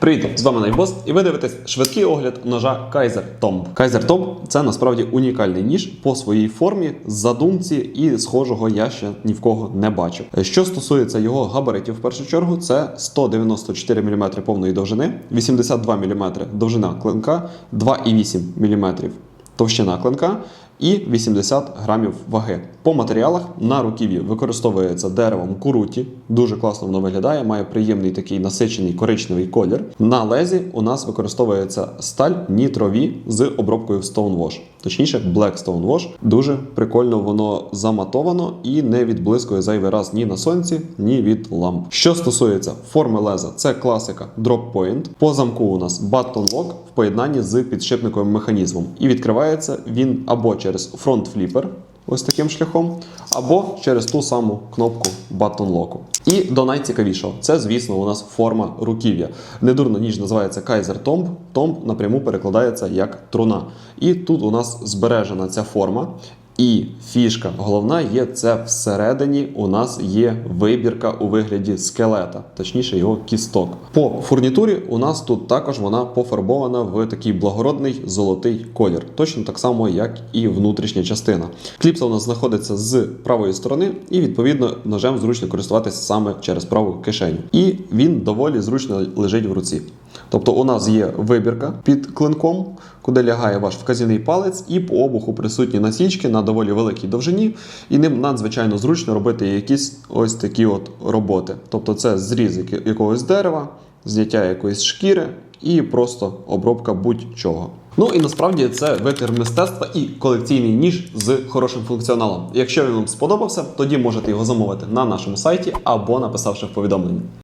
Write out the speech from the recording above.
Привіт, з вами Найбос, і ви дивитесь швидкий огляд ножа Kaiser Tomb. Kaiser Tomb – це насправді унікальний ніж по своїй формі, задумці і схожого я ще ні в кого не бачив. Що стосується його габаритів, в першу чергу, це 194 мм повної довжини, 82 мм довжина клинка, 2,8 мм товщина клинка і 80 грамів ваги. По матеріалах на руків'ї використовується деревом куруті. Дуже класно воно виглядає, має приємний такий насичений коричневий колір. На лезі у нас використовується сталь нітрові з обробкою в Stonewash. Точніше, Black Stonewash. Дуже прикольно воно заматовано і не відблискує зайвий раз ні на сонці, ні від ламп. Що стосується форми леза, це класика Drop Point. По замку у нас Button Lock в поєднанні з підшипниковим механізмом. І відкривається він або через фронт фліпер, ось таким шляхом, або через ту саму кнопку Button Lock. І до найцікавішого, це, звісно, у нас форма руків'я. Недурно ніж називається Kaiser Tomb. Tomb напряму перекладається як труна. І тут у нас збережена ця форма. І фішка головна є це всередині. У нас є вибірка у вигляді скелета, точніше його кісток. По фурнітурі у нас тут також вона пофарбована в такий благородний золотий колір, точно так само, як і внутрішня частина. Кліпса у нас знаходиться з правої сторони, і відповідно ножем зручно користуватися саме через праву кишеню. І він доволі зручно лежить в руці. Тобто у нас є вибірка під клинком, куди лягає ваш вказівний палець, і по обуху присутні насічки на доволі великій довжині, і ним надзвичайно зручно робити якісь ось такі от роботи. Тобто це зріз якогось дерева, зняття якоїсь шкіри і просто обробка будь-чого. Ну і насправді це витвір мистецтва і колекційний ніж з хорошим функціоналом. Якщо він вам сподобався, тоді можете його замовити на нашому сайті або написавши в повідомленні.